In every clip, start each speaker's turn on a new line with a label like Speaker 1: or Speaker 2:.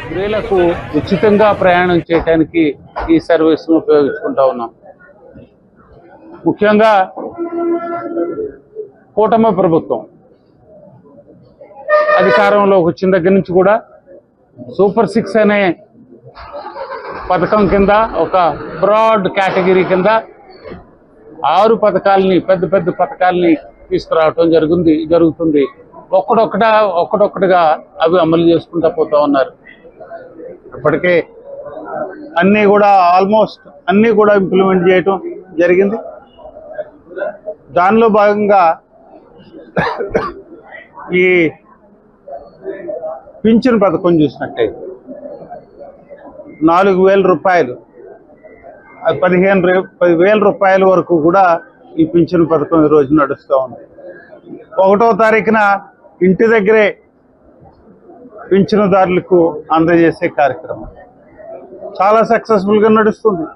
Speaker 1: స్త్రీలకు ఉచితంగా ప్రయాణం చేయడానికి ఈ సర్వీస్ను ఉపయోగించుకుంటా ఉన్నాం. ముఖ్యంగా కూటమి ప్రభుత్వం అధికారంలోకి వచ్చిన దగ్గర నుంచి కూడా సూపర్ సిక్స్ అనే పథకం కింద ఒక బ్రాడ్ కేటగిరీ కింద ఆరు పథకాలని పెద్ద పెద్ద పథకాలని తీసుకురావటం జరుగుతుంది జరుగుతుంది. ఒక్కడొక్కట ఒక్కడొక్కటిగా అవి అమలు చేసుకుంటూ పోతా ఉన్నారు.
Speaker 2: ఇప్పటికే అన్నీ కూడా ఆల్మోస్ట్ అన్నీ కూడా ఇంప్లిమెంట్ చేయటం జరిగింది. దానిలో భాగంగా ఈ పింఛన్ పథకం చూసినట్టయితే నాలుగు వేల రూపాయలు. పదిహేను రే- పదివేల రూపాయల వరకు కూడా ఈ పింఛన్ పథకం ఈరోజు రోజు నడుస్తూ ఉంది. ఒకటో తారీఖున ఇంటి దగ్గరే పింఛనుదారులకు అందజేసే కార్యక్రమం. చాలా సక్సెస్ఫుల్గా నడుస్తుంది.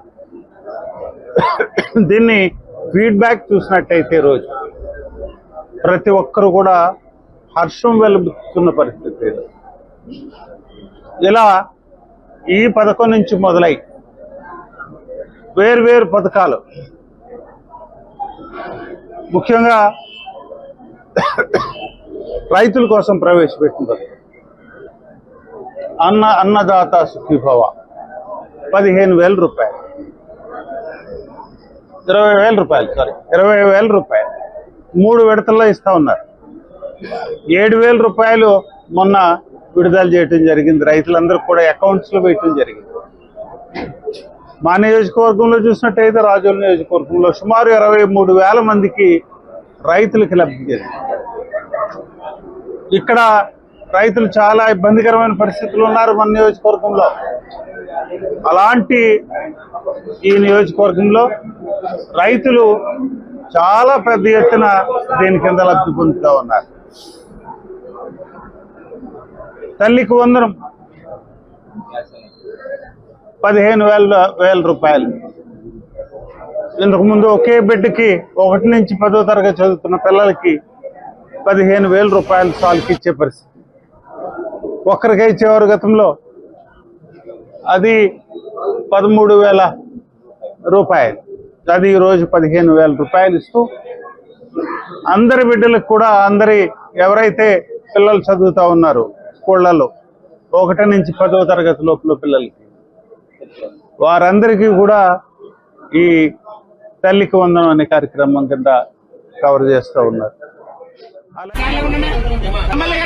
Speaker 2: దీన్ని ఫీడ్బ్యాక్ చూసినట్టయితే రోజు ప్రతి ఒక్కరు కూడా హర్షం వెలుపుతున్న పరిస్థితి. ఇలా ఈ పథకం నుంచి మొదలై వేరు పథకాలు. ముఖ్యంగా రైతుల కోసం ప్రవేశపెట్టింది. అన్న అన్నదాత సుఖీభవ. పదిహేను వేల రూపాయలు. ఇరవై వేల రూపాయలు సారీ ఇరవై వేల రూపాయలు. మూడు విడతల్లో ఇస్తా ఉన్నారు. ఏడు వేల రూపాయలు మొన్న విడుదల చేయటం జరిగింది. రైతులందరూ కూడా అకౌంట్స్లో వేయటం జరిగింది. మా నియోజకవర్గంలో చూసినట్టయితే రాజోల నియోజకవర్గంలో సుమారు ఇరవై మూడు వేల మందికి రైతులకి లబ్ధి జరిగింది. ఇక్కడ రైతులు చాలా ఇబ్బందికరమైన పరిస్థితులు ఉన్నారు మన నియోజకవర్గంలో. అలాంటి ఈ నియోజకవర్గంలో రైతులు చాలా పెద్ద ఎత్తున దీని కింద లబ్ధి పొందుతూ ఉన్నారు. తల్లికి వందరం. పదిహేను వేల వేల రూపాయలు. ఇంతకుముందు ఒకే బిడ్డకి ఒకటి నుంచి పదో తరగతి చదువుతున్న పిల్లలకి పదిహేను వేల రూపాయలు సాల్కి ఇచ్చే పరిస్థితి. ఒక్కరికే ఇచ్చేవారు గతంలో. అది పదమూడు వేల రూపాయలు. అది ఈరోజు పదిహేను వేల రూపాయలు ఇస్తూ అందరి బిడ్డలకు కూడా అందరి ఎవరైతే పిల్లలు చదువుతూ ఉన్నారో స్కూళ్ళలో ఒకటి నుంచి పదవ తరగతి లోపల పిల్లలకి. వారందరికీ కూడా ఈ తల్లికి వందనం అనే కార్యక్రమం కింద కవర్ చేస్తూ ఉన్నారు.
Speaker 3: ఎమ్మెల్యే